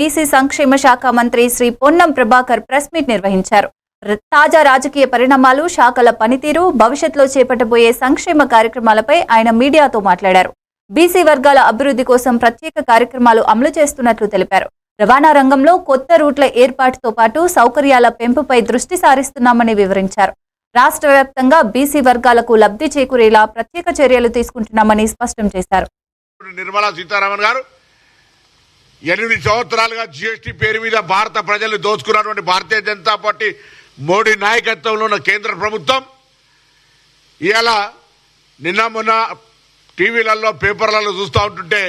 BC సంక్షేమ శాఖ మంత్రి శ్రీ పొన్నం ప్రభాకర్ ప్రెస్ మీట్ నిర్వహించారు. తాజా రాజకీయ పరిణామాలు శాఖల పనితీరు భవిష్యత్తులో చేపట్టబోయే సంక్షేమ కార్యక్రమాలపై ఆయన మీడియాతో మాట్లాడారు. బీసీ వర్గాల అభివృద్ధి కోసం ప్రత్యేక కార్యక్రమాలు అమలు చేస్తున్నట్లు తెలిపారు. రవాణా రంగంలో కొత్త రూట్ల ఏర్పాటుతో పాటు సౌకర్యాల పెంపుపై దృష్టి సారిస్తున్నామని వివరించారు. రాష్ట్ర వ్యాప్తంగా బీసీ వర్గాలకు లబ్ధి చేకూరేలా ప్రత్యేక చర్యలు తీసుకుంటున్నామని స్పష్టం చేశారు. నిర్మలా సీతారామన్ గారు ఎనిమిది సంవత్సరాలుగా జిఎస్టీ పేరు మీద భారత ప్రజలు దోచుకున్నటువంటి భారతీయ జనతా పార్టీ మోడీ నాయకత్వంలో ఉన్న కేంద్ర ప్రభుత్వం. ఇవాళ నిన్న మొన్న టీవీలలో పేపర్లలో చూస్తూ ఉంటుంటే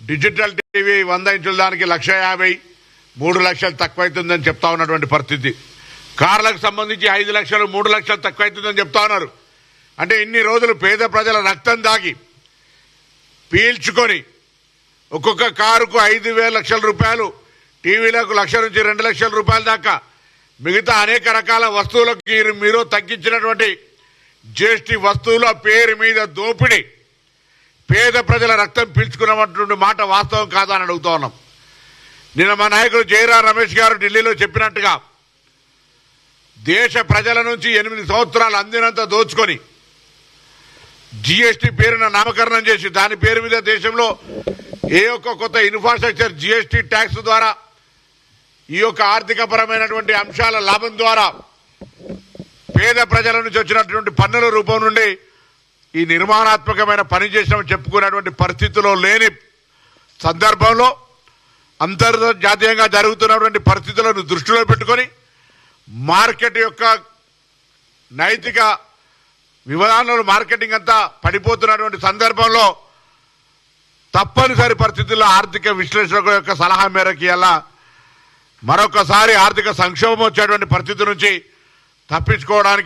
డిజిటల్ టీవీ వంద ఇంచుల దానికి లక్ష యాభై మూడు లక్షలు తక్కువైతుందని చెప్తా ఉన్నటువంటి పరిస్థితి. కార్లకు సంబంధించి ఐదు లక్షలు మూడు లక్షలు తక్కువైతుందని చెప్తా ఉన్నారు. అంటే ఇన్ని రోజులు పేద ప్రజల రక్తం దాగి పీల్చుకొని ఒక్కొక్క కారుకు ఐదు వేల లక్షల రూపాయలు టీవీలకు లక్ష నుంచి రెండు లక్షల రూపాయల దాకా. మిగతా అనేక రకాల వస్తువులకు మీరు- తగ్గించినటువంటి జిఎస్టీ వస్తువుల పేరు మీద దోపిడీ. పేద ప్రజల రక్తం పీల్చుకున్నటువంటి మాట వాస్తవం కాదని అడుగుతా ఉన్నాం. నిన్న మా నాయకుడు జయరా రమేష్ గారు ఢిల్లీలో చెప్పినట్టుగా దేశ ప్రజల నుంచి ఎనిమిది సంవత్సరాలు అందినంత దోచుకొని జిఎస్టీ పేరున నామకరణం చేసి దాని పేరు మీద దేశంలో ఏ ఒక్క కొత్త ఇన్ఫ్రాస్ట్రక్చర్ జిఎస్టీ ట్యాక్స్ ద్వారా ఈ యొక్క ఆర్థికపరమైనటువంటి అంశాల లాభం ద్వారా పేద ప్రజల నుంచి వచ్చినటువంటి పన్నుల రూపం నుండి ఈ నిర్మాణాత్మకమైన పని చేసినామని చెప్పుకునేటువంటి పరిస్థితిలో లేని సందర్భంలో అంతర్జాతీయంగా జరుగుతున్నటువంటి పరిస్థితులను దృష్టిలో పెట్టుకొని మార్కెట్ యొక్క నైతిక వివరాలను మార్కెటింగ్ అంతా పడిపోతున్నటువంటి సందర్భంలో తప్పనిసరి పరిస్థితుల్లో ఆర్థిక విశ్లేషకుల యొక్క సలహా మేరకు ఎలా మరొకసారి ఆర్థిక సంక్షోభం వచ్చేటువంటి పరిస్థితి నుంచి తప్పించుకోవడానికి